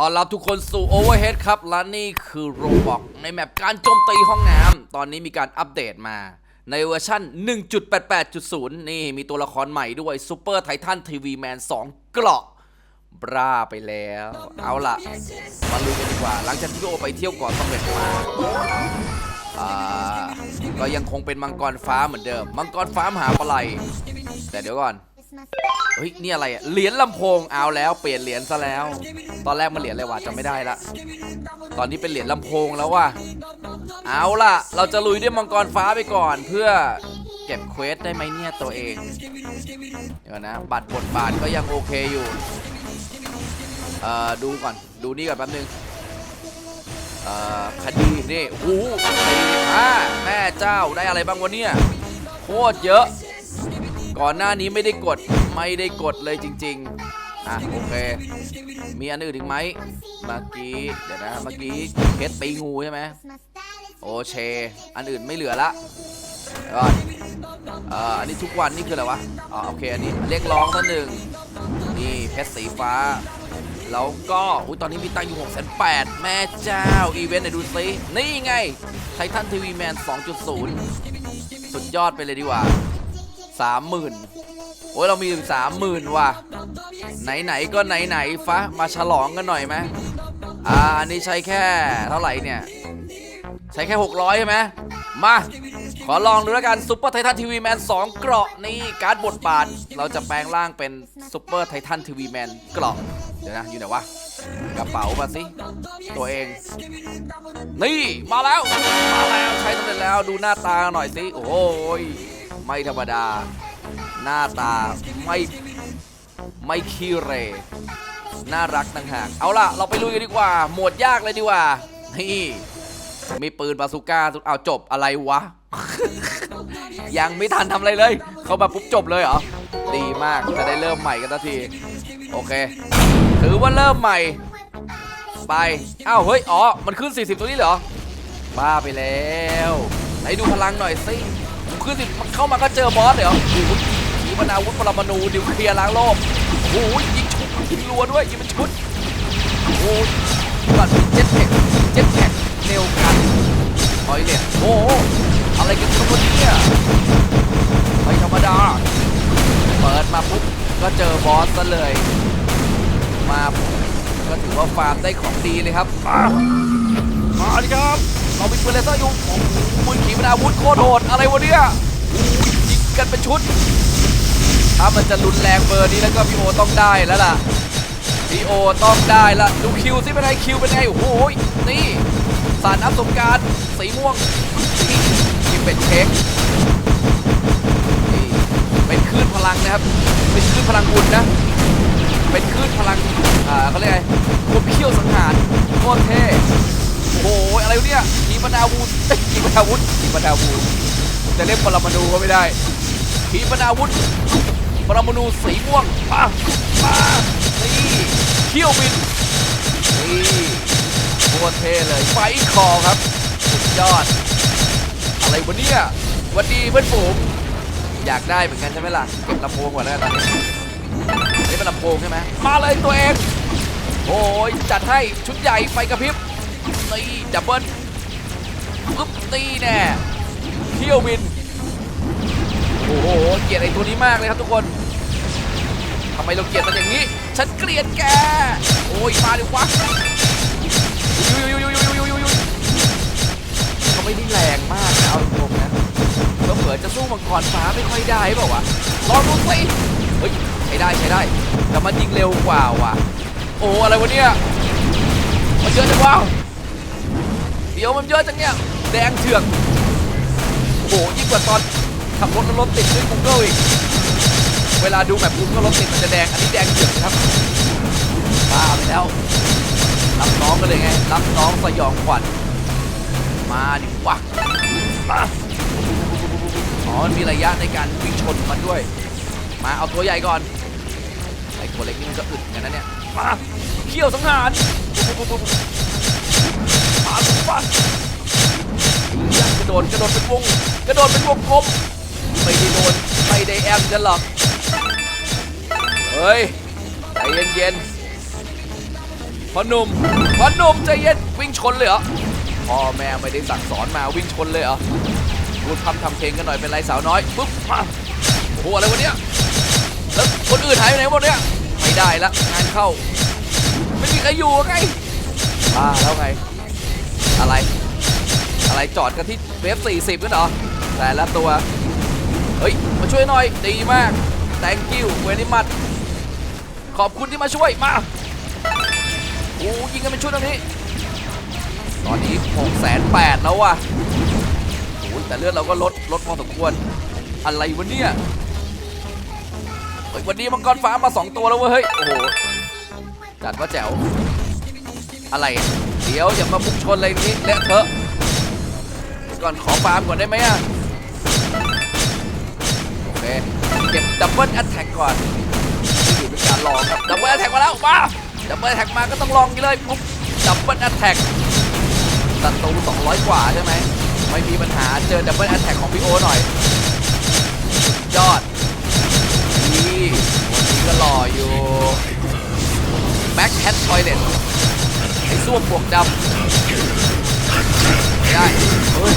ตอนรับทุกคนสู่ Overhead ครับและนี่คือโรบอกในแมปการโจมตีห้องน้ำตอนนี้มีการอัปเดตมา ในเวอร์ชัน1.88.0 นี่มีตัวละครใหม่ด้วย Super Titan TV Man 2 เกราะบราไปแล้ว เอาล่ะ มาลุยกันดีกว่า หลังจากที่โอไปเที่ยวก่อนสำเร็จมาอ่าก็ยังคงเป็นมังกรฟ้าเหมือนเดิม มังกรฟ้ามหาปลายแต่เดี๋ยวก่อน เฮ้ยนี่อะไรอะเหรียญลำโพงเอาแล้วเปลี่ยนเหรียญซะแล้ว ตอนแรกมันเหรียญอะไรวะจำไม่ได้ละ ตอนนี้เป็นเหรียญลำโพงแล้วว่ะเอาล่ะ เราจะลุยด้วยมังกรฟ้าไปก่อนเพื่อเก็บเควสได้ไหมเนี่ยตัวเอง เดี๋ยวนะ บัตรบทบาทก็ยังโอเคอยู่ เอ่อดูก่อนดูนี่ก่อนแป๊บนึง เอ่อคดีนี่โอ้โหสี่ห้าแม่เจ้าได้อะไรบ้างวะเนี่ยโคตรเยอะ ก่อนหน้านี้ไม่ได้กดไม่ได้กดเลยจริง ๆ อะโอเค มีอันอื่นอีกไหมเมื่อกี้เดี๋ยวนะเมื่อกี้เคสตีงูใช่ไหมโอเคอันอื่นไม่เหลือละเดี๋ยวก่อนเอ่ออันนี้ทุกวันนี่คืออะไรวะอ๋อโอเคอันนี้เรียกร้องท่านหนึ่งนี่เพชรสีฟ้า แล้วก็อุ้ยตอนนี้มีตังค์อยู่6 8 0 0แม่เจ้า อีเวนต์ไหนดูซินี่ไงไททันทีวีแมน2.0 สุดยอดไปเลยดีกว่า สามหมื่นโอ้ยเรามีถึงสามหมื่นว่ะ ไหนๆก็ไหนๆฟะมาฉลองกันหน่อยไหมอ่าอันนี้ใช้แค่เท่าไหร่เนี่ย ใช้แค่ 600 ใช่ไหมมา ขอลองดูแล้วกันซุปเปอร์ไททันทีวีแมน2เกราะนี่การ์ดบทบาท เราจะแปลงร่างเป็นซุปเปอร์ไททันทีวีแมนเกราะเดี๋ยวนะ อยู่ไหนวะ กระเป๋ามาสิ ตัวเอง นี่ มาแล้ว มาแล้ว ใช้สำเร็จแล้วดูหน้าตาหน่อยสิ โอ้ย ไม่ธรรมดา หน้าตาไม่ไม่ขี้เรน่ารักต่างหากเอาล่ะ เราไปลุยกันดีกว่า หมดยากเลยดีกว่า นี่มีปืนบาซูก้าเอาจบอะไรวะ ยังไม่ทันทำอะไรเลย เขามาปุ๊บจบเลยเหรอ ดีมากจะได้เริ่มใหม่กันสักที โอเค ถือว่าเริ่มใหม่ ไปอ้าวเฮ้ย อ๋อ มันขึ้น 40 ตัวนี้เหรอ บ้าไปแล้ว ไหนดูพลังหน่อยสิ ขึ้นสิมันเข้ามาก็เจอบอสเลยเหรอโอ้โหขีปนาวุธปรมาณูนิวเคลียร์ล้างโลกโอ้โหยิงชุดยิงรัวด้วยยิงเป็นชุดโอ้โหก่อนเจ็ตแพ็กเจ็ตแพ็กเร็วกันถอยเลยโอ้อะไรกันครับวันนี้ไม่ธรรมดา เปิดมาปุ๊บก็เจอบอสซะเลย มาก็ถือว่าฟาร์มได้ของดีเลยครับมามาดิครับเรามีปืนเลเซอร์อยู่ อาวุธโคตรโหดอะไรวะเนี่ยโอ้โหยิงกันเป็นชุด ถ้ามันจะรุนแรงเบอร์นี้แล้วก็พี่โอต้องได้แล้วล่ะพี่โอต้องได้ละดูคิวสิเป็นไงคิวเป็นไงโอ้โหนี่สารน้ำสงการสีม่วงนี่เป็นเช็คนี่เป็นคลื่นพลังนะครับ เป็นคลื่นพลังบุญนะ เป็นคลื่นพลังอ่าเขาเรียกไงควบเขี้ยวสังหารโคตรเท่ โอ้โหอะไรเนี่ยขีปนาวุธขีปนาวุธขีปนาวุธจะเรียกปรมาณูก็ไม่ได้ขีปนาวุธปรมาณูสีม่วงป้าป้านี่เขี้ยวบินนี่โคตรเท่เลยไฟคอครับสุดยอด อะไรวะเนี่ยวันดีเพื่อนฝูงอยากได้เหมือนกันใช่ไหมล่ะเก็บลำโพงก่อนแล้วกันตอนนี้นี่เป็นลำโพงใช่ไหมมาเลยตัวเองโอ้ยจัดให้ชุดใหญ่ไฟกระพริบ ตีดับเบิลปึ๊บตีแน่เที่ยวบิน โอ้โห เกลียดไอ้ตัวนี้มากเลยครับทุกคนทำไมเราเกลียดมันอย่างนี้ ฉันเกลียดแก โอ้ยมาดิวะยุยยุยยุยยุยยุยยุยยุยเขาไม่ได้แรงมากนะเอาตรงนะก็เหมือนจะสู้มังกรฟ้าไม่ค่อยได้เปล่าวะลองดูสิเฮ้ยใช้ได้ใช้ได้แต่มันยิงเร็วกว่าว่ะ โอ้อะไรวะเนี่ย มันเยอะจังวะ เดี๋ยวมันเยอะจังเนี่ย แดงเถื่อกโอ้โหยิ่งกว่าตอนขับรถแล้วรถติดด้วย Google อีก เวลาดูแบบ Google รถติดมันจะแดง อันนี้แดงเถื่อนครับบ้าไปแล้ว รับน้องกันเลยไง รับน้องสยองขวัญ มาดิวะมาอ๋อมันมีระยะในการวิ่งชนมันด้วย มาเอาตัวใหญ่ก่อนไอ้ตัวเล็กนี่มันก็อึดเหมือนกันนะเนี่ย มาเขี้ยวสังหาร มาปั๊บกระโดดกระโดดเป็นวงกระโดดเป็นวงกลมไม่ได้โดนไม่ได้แอมจะหรอกเฮ้ยใจเย็นๆพ่อหนุ่มพ่อหนุ่มใจเย็นวิ่งชนเลยเหรอพ่อแม่ไม่ได้สั่งสอนมาวิ่งชนเลยเหรอพูดทำทำเพลงกันหน่อยเป็นไรสาวน้อยปุ๊บมาโอ้โหอะไรวะเนี่ยแล้วคนอื่นหายไปไหนหมดเนี่ยไม่ได้ละงานเข้าไม่มีใครอยู่ไงบ้าแล้วไง อะไร อะไรจอดกันที่เวฟ40กันเหรอ แต่ละตัว เฮ้ย มาช่วยหน่อย ดีมาก thank you very much ขอบคุณที่มาช่วย มาโอ้ยิงกันเป็นชุดตรงนี้ ตอนนี้6 8 0 0 0แล้วว่ะโอ้ยแต่เลือดเราก็ลด ลดพอสมควร อะไรวะเนี่ยเฮ้ยวันนี้มังกรฟ้ามา 2 ตัวแล้วเว้ย โอ้โห จัดว่าแจ๋ว อะไร เดี๋ยวอย่ามาพุ่งชนอะไรนี้เลอะเทอะก่อนขอฟาร์มก่อนได้ไหมอะโอเคเก็บดับเบิลแอตแทกก่อนนี่เป็นการลองครับดับเบิลแอตแทกมาแล้วมาดับเบิลแอตแทกมาก็ต้องลองกันเลยปุ๊บดับเบิลแอตแทกตัดตู200 กว่าใช่ไหมไม่มีปัญหาเจอดับเบิลแอตแทกของพี่โอหน่อยยอดนี่วันนี้ก็หล่ออยู่แบ็คแฮททอยเลต ไอ้ส้วมปวกดำไม่ได้เฮ้ย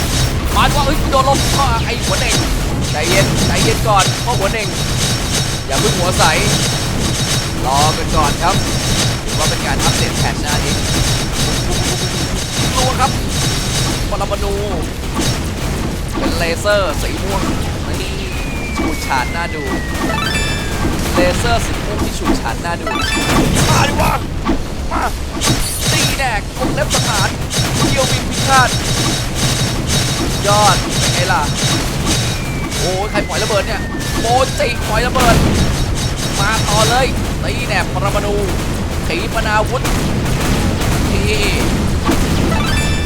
มาดว่าเอ้ยโดนลมก็ไอ้หัวเน่งใจเย็นใจเย็นก่อนพ่อหัวเน่งอย่าเพิ่งหัวใสรอกันก่อนครับถือว่าเป็นการอัปเดตแพทช์นะอีกตัวครับปรมาณูเป็นเลเซอร์สีม่วงนี่ฉูดฉาดน่าดู เลเซอร์สีม่วงที่ฉูดฉาดน่าดู สังหารเกี่ยวบินพิฆาตยอดเป็นไงล่ะโอ้ใครปล่อยระเบิดเนี่ยโมจิปล่อยระเบิด มาต่อเลยตีแหนบปรมาณูขีปนาวุธนี่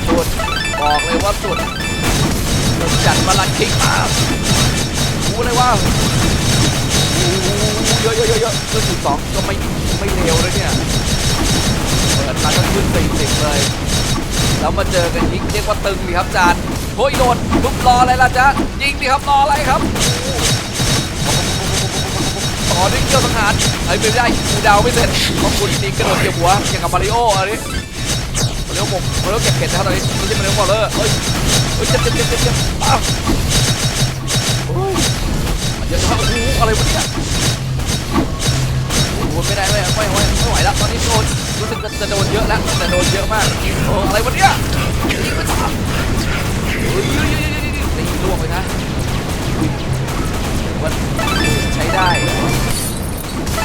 สุดบอกเลยว่าสุดสุดจัดบาลันคิกมากรู้เลยว่าโอ้เยอะเยอะเยอะเยอะเรื่องจุดสองก็ไม่ไม่เร็วเลยเนี่ย เปิดมาก็ขึ้นสี่สิบเลย แล้วมาเจอกันยิงเรียกว่าตึงดีครับจานโอ้ยโดนปุ๊บรออะไรล่ะจ๊ะยิงดิครับรออะไรครับต่อด้วยเกี่ยวสังหารไอ้ไม่ได้กูดาวไม่เสร็จขอบคุณดีกระโดดเหยียบหัวอย่างกับมาริโออันนี้มาริโอผมมาริโอเก็บเห็ดนะครับตอนนี้ไม่ใช่มาริโอบอลเลอร์เฮ้ยเฮ้ยเจ็บเจ็บเจ็บเจ็บเจ็บอ้าวโอ้ยมันเยอะจังโอ้โหอะไรวะเนี่ยโอ้โหไม่ได้ไม่ไม่ไม่ไม่ไหวแล้วตอนนี้โดน รู้สึกจะโดนเยอะแล้วแต่โดนเยอะมากโอ้อะไรวะเนี่ยยิงไปสามเฮ้ยเฮ้ยเฮ้ยเฮ้ยเฮ้ยเฮ้ยล่วงไปนะวันใช้ได้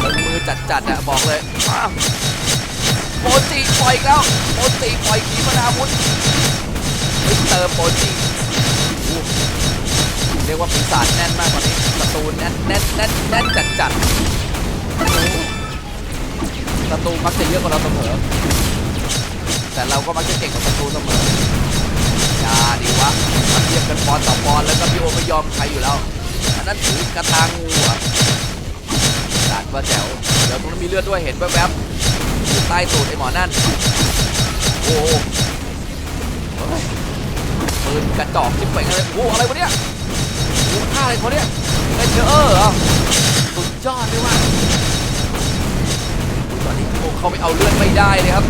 ลงมือจัดจัดๆอะบอกเลยโปรจิปล่อยอีกแล้วโปรจิปล่อยขีปนาวุธเฮ้เติมโปรจิโอ้เรียกว่าปีศาจแน่นมากกว่านี้ประตูแน่นแน่นแน่นแน่นจัดจัด ศัตรูมักจะเยอะกว่าเราเสมอ แต่เราก็มักจะเก่งกว่าศัตรูเสมออย่าดีวะมาเทียบกันปอนต่อปอนแล้วก็พี่โอไม่ยอมใครอยู่แล้วอันนั้นถือกระทางงูอะจัดว่าแจ๋วเดี๋ยวตรงนั้นมีเลือดด้วยเห็นแวบๆอยู่ใต้ตูดไอ้หมอนั่น โอ้โหปืนกระจอกจิ้มไปกันเลยโอ้โหอะไรวะเนี่ยโอ้โหฆ่าอะไรเขาเนี่ยเป็นเชอเออร์เหรอสุดยอดเลยว่ะ เขาไม่เอาเลือดไม่ได้เลยครับ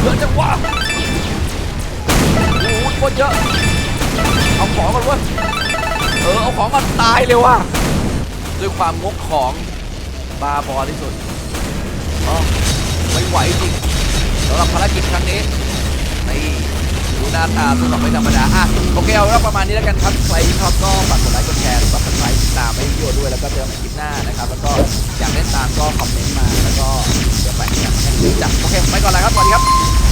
เลือดจังวะโอ้โหโคตรเยอะ เอาของก่อนว้ยเออ เอาของก่อนตายเลยว่ะ ด้วยความงกของบาบอที่สุดไม่ไหวจริงสำหรับภารกิจครั้งนี้นี่ดูหน้าตาตัวต่อไม่ธรรมดาอะ โอเคเอาละประมาณนี้แล้วกันครับใครชอบก็ฝากกดไลค์กดแชร์ฝากกดไลค์ติดตามให้พี่โยด้วยแล้วก็เจอกันคลิปหน้านะครับแล้วก็อยากเล่นตามก็คอมเมนต์มาแล้วก็เดี๋ยวไปกันจัดโอเคไปก่อนเลยครับสวัสดีครับ